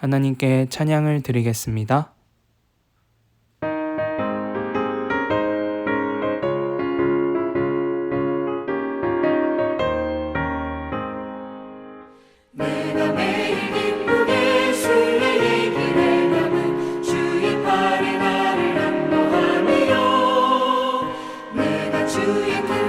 하나님께 찬양을 드리겠습니다. 주의 길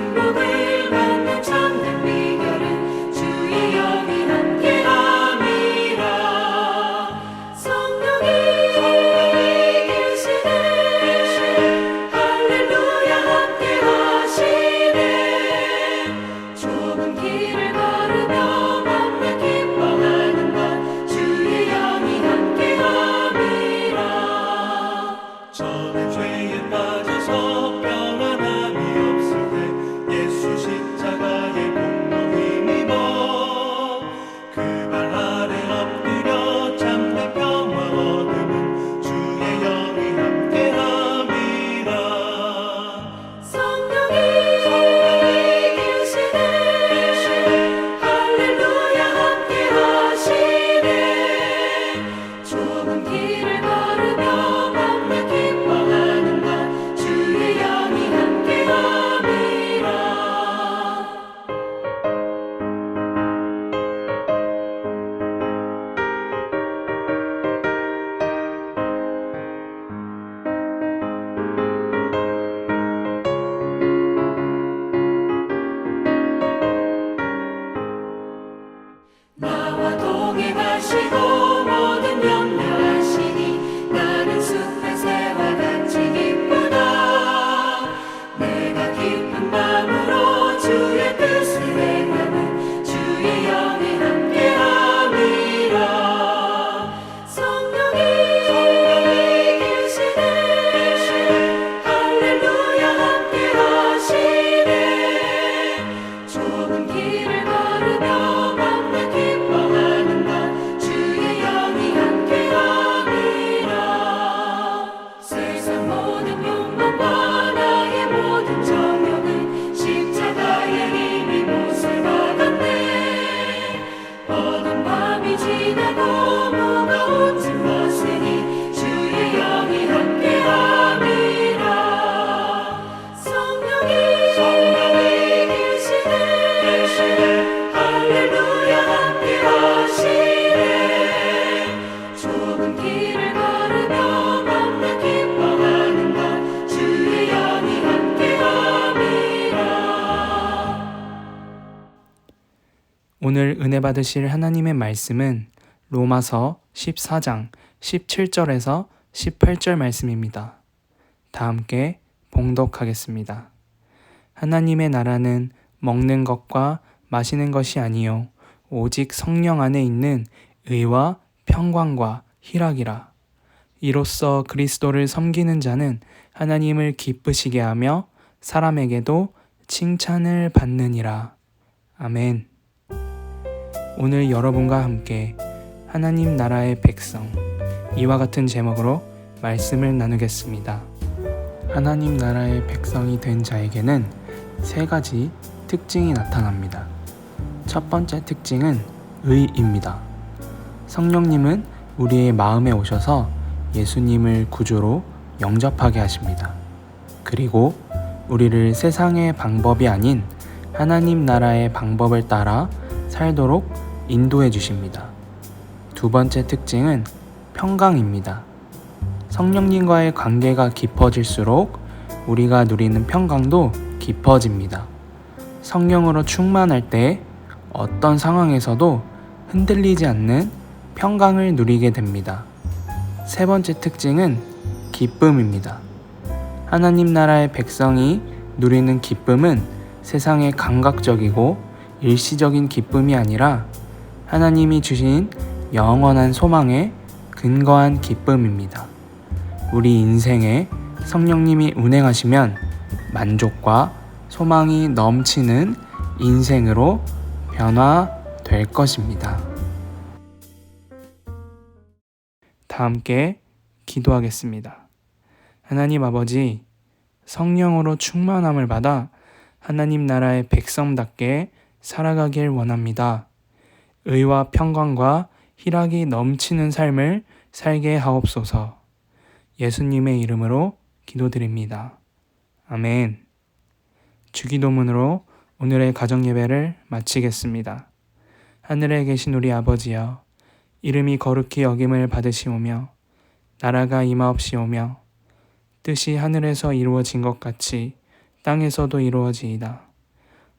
은혜 받으실 하나님의 말씀은 로마서 14장 17절에서 18절 말씀입니다. 다 함께 봉독하겠습니다. 하나님의 나라는 먹는 것과 마시는 것이 아니요 오직 성령 안에 있는 의와 평강과 희락이라. 이로써 그리스도를 섬기는 자는 하나님을 기쁘시게 하며 사람에게도 칭찬을 받느니라. 아멘. 오늘 여러분과 함께 하나님 나라의 백성 이와 같은 제목으로 말씀을 나누겠습니다. 하나님 나라의 백성이 된 자에게는 세 가지 특징이 나타납니다. 첫 번째 특징은 의입니다. 성령님은 우리의 마음에 오셔서 예수님을 구주로 영접하게 하십니다. 그리고 우리를 세상의 방법이 아닌 하나님 나라의 방법을 따라 살도록 인도해 주십니다. 두 번째 특징은 평강입니다. 성령님과의 관계가 깊어질수록 우리가 누리는 평강도 깊어집니다. 성령으로 충만할 때 어떤 상황에서도 흔들리지 않는 평강을 누리게 됩니다. 세 번째 특징은 기쁨입니다. 하나님 나라의 백성이 누리는 기쁨은 세상의 감각적이고 일시적인 기쁨이 아니라 하나님이 주신 영원한 소망에 근거한 기쁨입니다. 우리 인생에 성령님이 운행하시면 만족과 소망이 넘치는 인생으로 변화될 것입니다. 다 함께 기도하겠습니다. 하나님 아버지, 성령으로 충만함을 받아 하나님 나라의 백성답게 살아가길 원합니다. 의와 평강과 희락이 넘치는 삶을 살게 하옵소서. 예수님의 이름으로 기도드립니다. 아멘. 주기도문으로 오늘의 가정 예배를 마치겠습니다. 하늘에 계신 우리 아버지여, 이름이 거룩히 여김을 받으시오며, 나라가 임하옵시오며, 뜻이 하늘에서 이루어진 것 같이 땅에서도 이루어지이다.